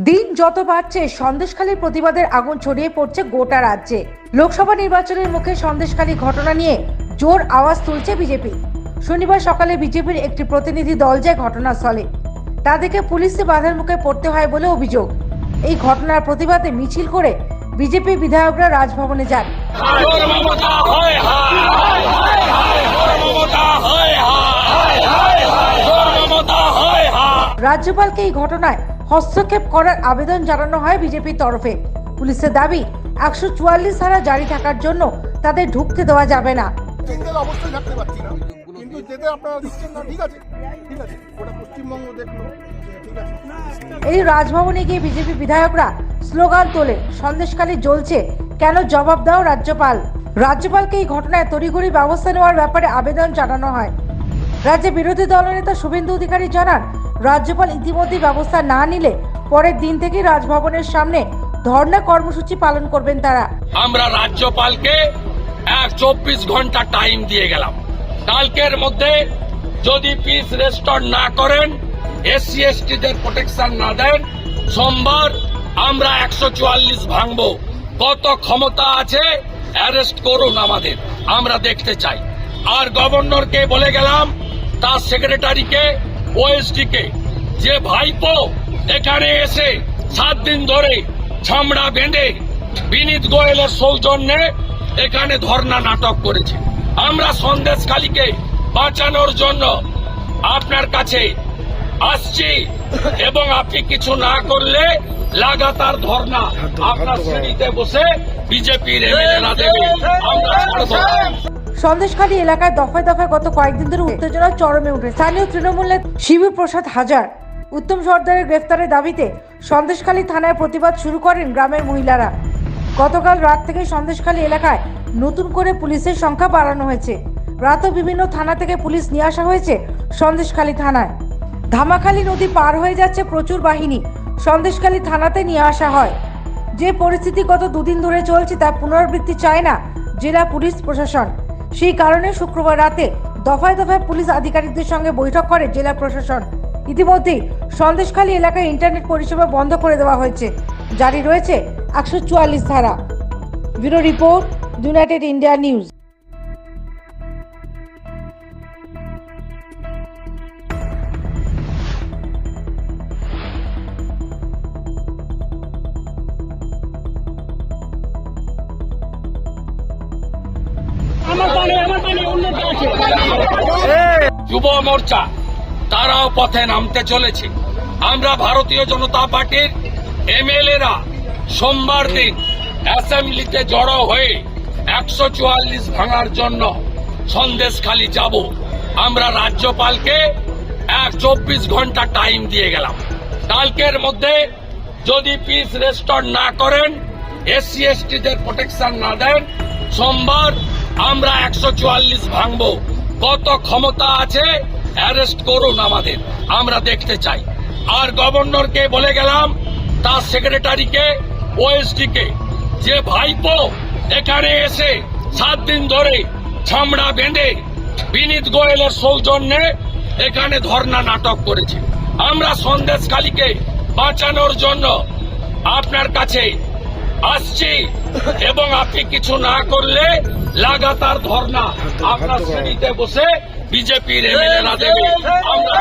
দিন যত বাড়ছে, সন্দেশখালীর প্রতিবাদের আগুন ছড়িয়ে পড়ছে গোটা রাজ্যে। লোকসভা নির্বাচনের মুখে সন্দেশখালী ঘটনা নিয়ে জোর আওয়াজ তুলছে বিজেপি। শনিবার সকালে বিজেপির একটি প্রতিনিধি দল যায় ঘটনাস্থলে। তাদেরকে পুলিশে বাধার মুখে পড়তে হয় বলে অভিযোগ। এই ঘটনার প্রতিবাদে মিছিল করে বিজেপি বিধায়করা রাজভবনে যান। রাজ্যপালকে এই ঘটনায় হস্তক্ষেপ করার আবেদন জানানো হয় বিজেপির তরফে। পুলিশের দাবি একশো চুয়াল্লিশ ধারা জারি থাকার জন্য তাদের ঢুকতে দেওয়া যাবে না। অবশ্যই থাকতে পারছি না। কিন্তু যেতে আপনারা দিচ্ছেন না ঠিক আছে? ঠিক আছে ওটা পশ্চিমবঙ্গ দেখল। যে ঠিক আছে। এই রাজভবনে গিয়ে বিজেপি বিধায়করা স্লোগান তোলে সন্দেশখালী জ্বলছে কেন জবাব দাও রাজ্যপাল? রাজ্যপালকে এই ঘটনায় তড়িঘড়ি ব্যবস্থা নেওয়ার ব্যাপারে আবেদন জানানো হয়। রাজ্যে বিরোধী দলনেতা শুভেন্দু অধিকারী জানান, রাজ্যপাল ইতিমধ্যে ব্যবস্থা না নিলে পরের দিন থেকে রাজভবনের সামনে ধর্ণা কর্মসূচি পালন করবেন তারা। আমরা রাজ্যপালকে এক চব্বিশ ঘণ্টা টাইম দিয়ে গেলাম। কালকের মধ্যে যদি পিস রেস্টোর না করেন, এসসি, এসটিদের প্রোটেকশন না দেন, সোমবার আমরা একশো চুয়াল্লিশ ভাঙবো। কত ক্ষমতা আছে, অ্যারেস্ট করুন আমাদের। আমরা দেখতে চাই। আর গভর্নরকে বলে গেলাম তার সেক্রেটারিকে ওএসডি কে যে ভাইপো এখানে এসে সাত দিন ধরে ছামড়া বেঁধে বিনীত গোয়েলের সৌজন্যে এখানে ধর্ণা নাটক করেছে। আমরা সন্দেশখালীকে বাঁচানোর জন্য আপনার কাছে আসছি এবং আপনি কিছু না করলে লাগাতার ধর্ণা আপনার শ্রেণীতে বসে বিজেপির এমএলএরা দেবে। আমরা। সন্দেশখালী এলাকায় দফায় দফায় গত কয়েকদিন ধরে উত্তেজনা চরমে উঠে। স্থানীয় তৃণমূলের শিবু প্রসাদ হাজার উত্তম সর্দারের গ্রেফতারের দাবিতে সন্দেশখালী থানায় প্রতিবাদ শুরু করেন গ্রামের মহিলারা। গতকাল রাত থেকে সন্দেশখালী এলাকায় নতুন করে পুলিশের সংখ্যা বাড়ানো হয়েছে। রাতও বিভিন্ন থানা থেকে পুলিশ নিয়ে আসা হয়েছে সন্দেশখালী থানায়। ধামাখালী নদী পার হয়ে যাচ্ছে প্রচুর বাহিনী। সন্দেশখালী থানাতে নিয়ে আসা হয়। যে পরিস্থিতি গত দুদিন ধরে চলছে তা পুনরাবৃত্তি চায় না জেলা পুলিশ প্রশাসন। সেই কারণে শুক্রবার রাতে দফায় দফায় পুলিশ আধিকারিকদের সঙ্গে বৈঠক করে জেলা প্রশাসন। ইতিমধ্যেই সন্দেশখালী এলাকায় ইন্টারনেট পরিষেবা বন্ধ করে দেওয়া হয়েছে। জারি রয়েছে একশো চুয়াল্লিশ ধারা। Bureau report, united India news. যুব মোর্চা, তারাও পথে নামতে চলেছে। আমরা ভারতীয় জনতা পার্টির এমএলএরা সোমবার দিন অ্যাসেম্বলিতে জড়ো হয়ে একশো চুয়াল্লিশ ভাঙার জন্য সন্দেশখালি যাব। আমরা রাজ্যপালকে এক চব্বিশ ঘণ্টা টাইম দিয়ে গেলাম। কালকের মধ্যে যদি পিস রেস্টোর না করেন, এসসি, এসটিদের প্রোটেকশন না দেন, সোমবার আমরা একশো চুয়াল্লিশ ভাঙব। কত ক্ষমতা আছে, অ্যারেস্ট করুন আমাদের। আমরা দেখতে চাই। আর গভর্নরকে বলে গেলাম, তার সেক্রেটারিকে ওএসডি কে যে ভাইপো এখানে এসে সাত দিন ধরে ছামড়া বেঁধে বিনীত গোয়েলের সৌজন্যে এখানে ধর্না নাটক করেছে। আমরা সন্দেশখালীকে বাঁচানোর জন্য আপনার কাছে আসছি এবং আপনি কিছু না করলে লাগাতার ধর্না আপনার শ্রেণীতে বসে বিজেপির এমএলএ না দেবে। আমরা।